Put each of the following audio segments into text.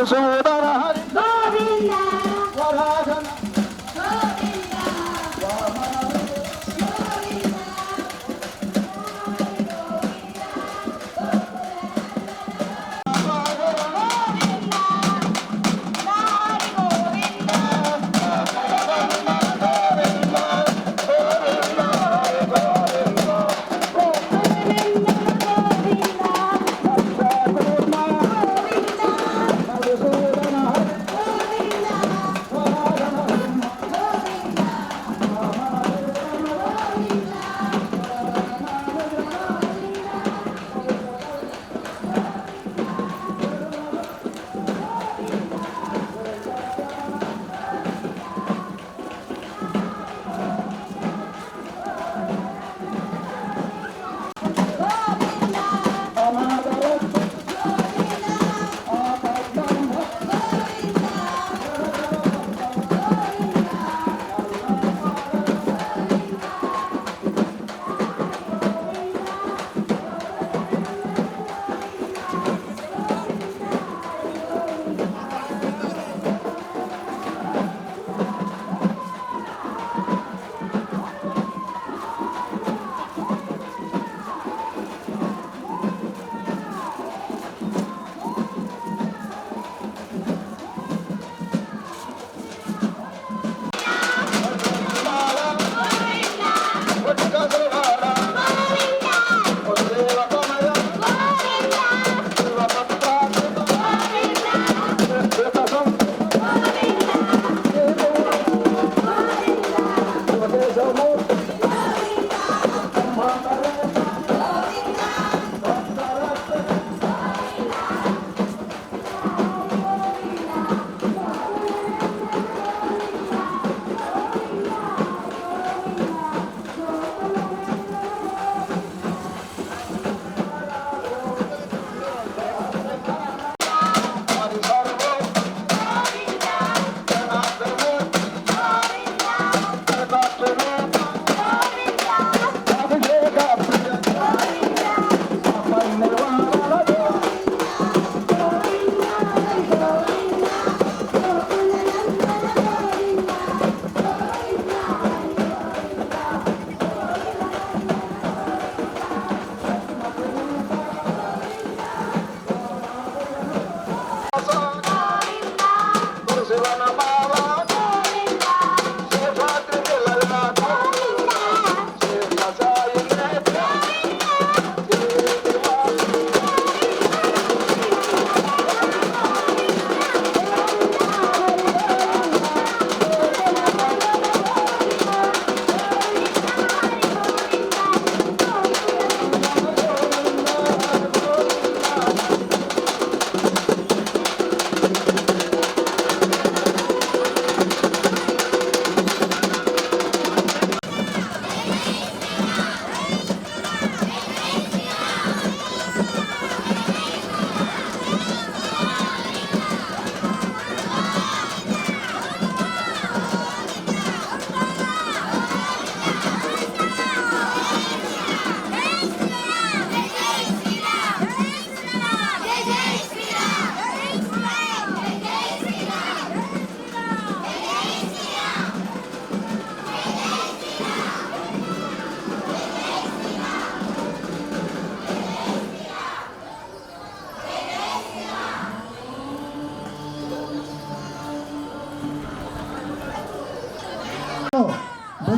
I'm Minnesota.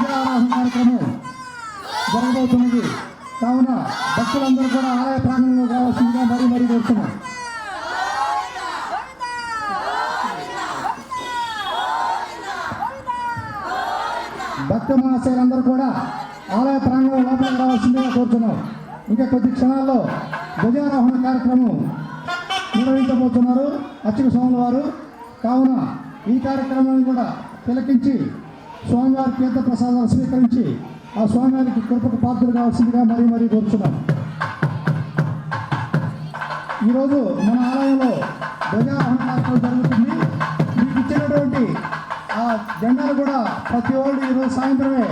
ధ్వజారోహణ కార్యక్రమం జరగబోతున్నది. కావున భక్తులందరూ కూడా ఆలయ ప్రాంగణంలో కావాల్సిందిగా మరీ మరీ కోరుతున్నాం. భక్త మహాశయులందరూ కూడా ఆలయ ప్రాంగణం లోపలికి రావాల్సిందిగా కోరుతున్నాం. ఇంకా కొద్ది క్షణాల్లో ధ్వజారోహణ కార్యక్రమం నిర్వహించబోతున్నారు అర్చక స్వాముల వారు. కావున ఈ కార్యక్రమాన్ని కూడా తిలకించి స్వామివారి తీర్థ ప్రసాదాలు స్వీకరించి ఆ స్వామివారికి కృపకు పాత్రలు కావాల్సిందిగా మరీ మరీ కోరుచున్నాం. ఈరోజు మన ఆలయంలో ధ్వజా కార్యక్రమం జరుగుతుంది. మీకు ఇచ్చినటువంటి ఆ జెండాలు కూడా ప్రతి ఒళ్ళు ఈరోజు సాయంత్రమే